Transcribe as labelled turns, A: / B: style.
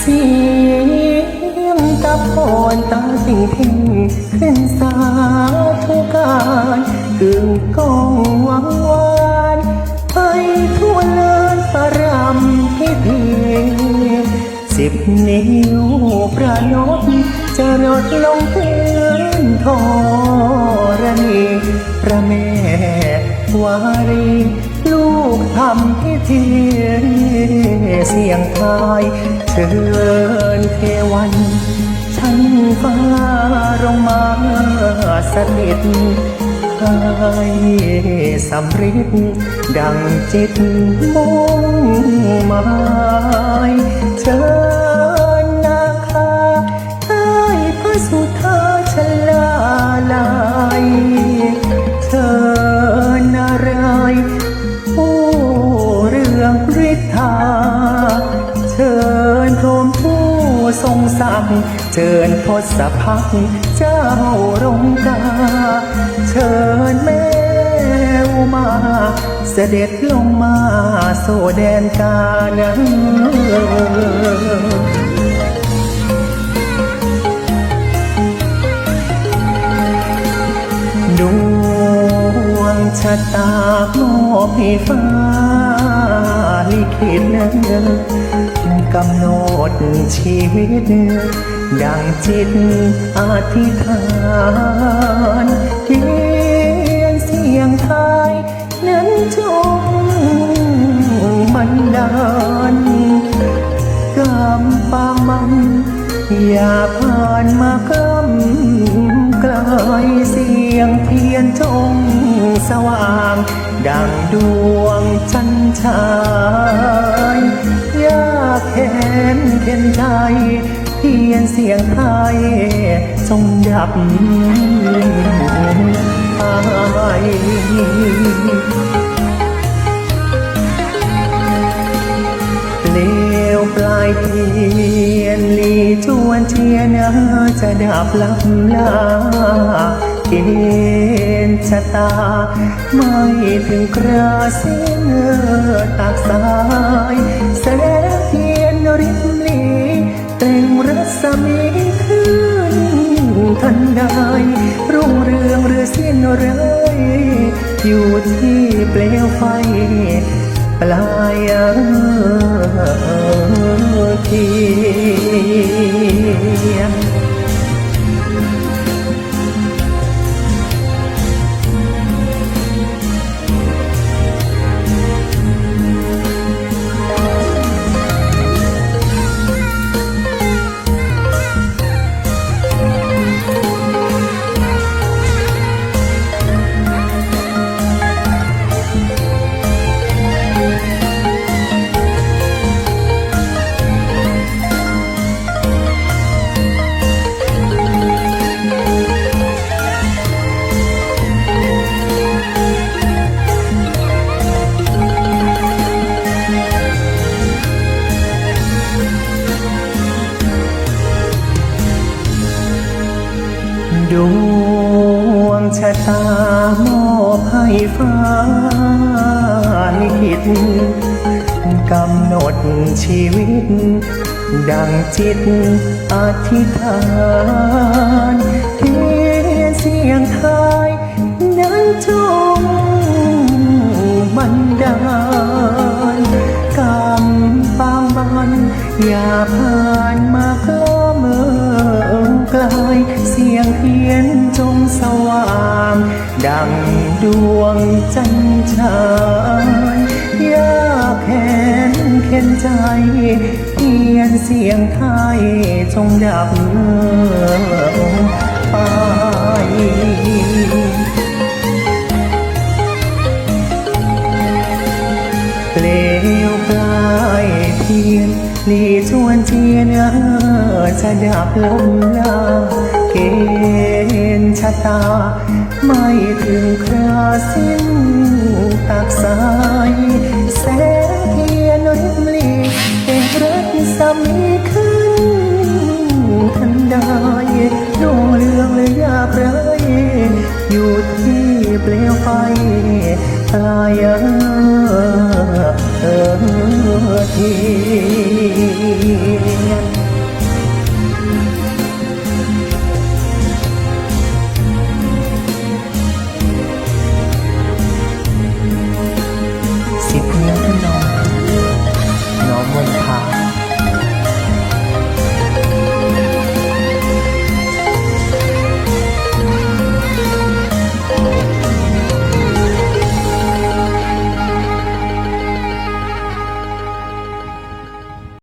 A: เสียงตะโพนตาสิ่งทิ้งขึ้นสาธุการกึ่งก้องวังวานไปทั่วเลินประรำพิธีสิบนิ้วประนดจะรดลงเพื้นทอรณีพระแม่วารีลู ทำพิธีเสียงทายเชิญเทวันชั้นฟ้าลงมาสถิตให้สำริดดังจิตมุ่งหมายเชิญนาคาให้พระสุธ ทรงศักดิ์เชิญทศพักเจ้ารงกา เชิญแม่อุมา เสด็จลงมาโซแดนกาเนอดวงชะตามอบให้ฟ้า ลิขิตกำหนดชีวิต ดังจิตอธิษฐานที่ ยเสียงเทียนจงสว่าง ดังดวงจันทรายยากแค้นเข็นใจเทียนเสียงไทยจงดับไป วปลายเทียนลีจวนเทียนจะดับลับลาเกณฑ์ชะตา ไม่ถึงคราสิ้นตักสายแสงเทียนริบลีเต่งรัศมีขึ้นทันใดรุ่งเรืองหรือสิ้นเรยอยู่ที่เปลวไฟ ปลายที ดวงชะตามอบให้ฟ้าลิขิตกำหนดชีวิต ดังจิตอธิษฐานเทียนเสียงทายนั้นจงบันดาลกำปางบันอย่าผ่า เสียงเพียนจงสว่าง ดังดวงจันทรายยากแค้นเข็นใจเพียนเสียงไทยจงดับ ยนลีชวนเทียนเออจะดับลมลาเกณฑ์ชะตา ไม่ถึงคราสิ้นตักสายแสงเทียนริบลีเป็นรักสามีขึ้นทันใดรุ่งเรืองเลยยาบไรอยู่ที่เปลวไฟปลายเออเออ เทีที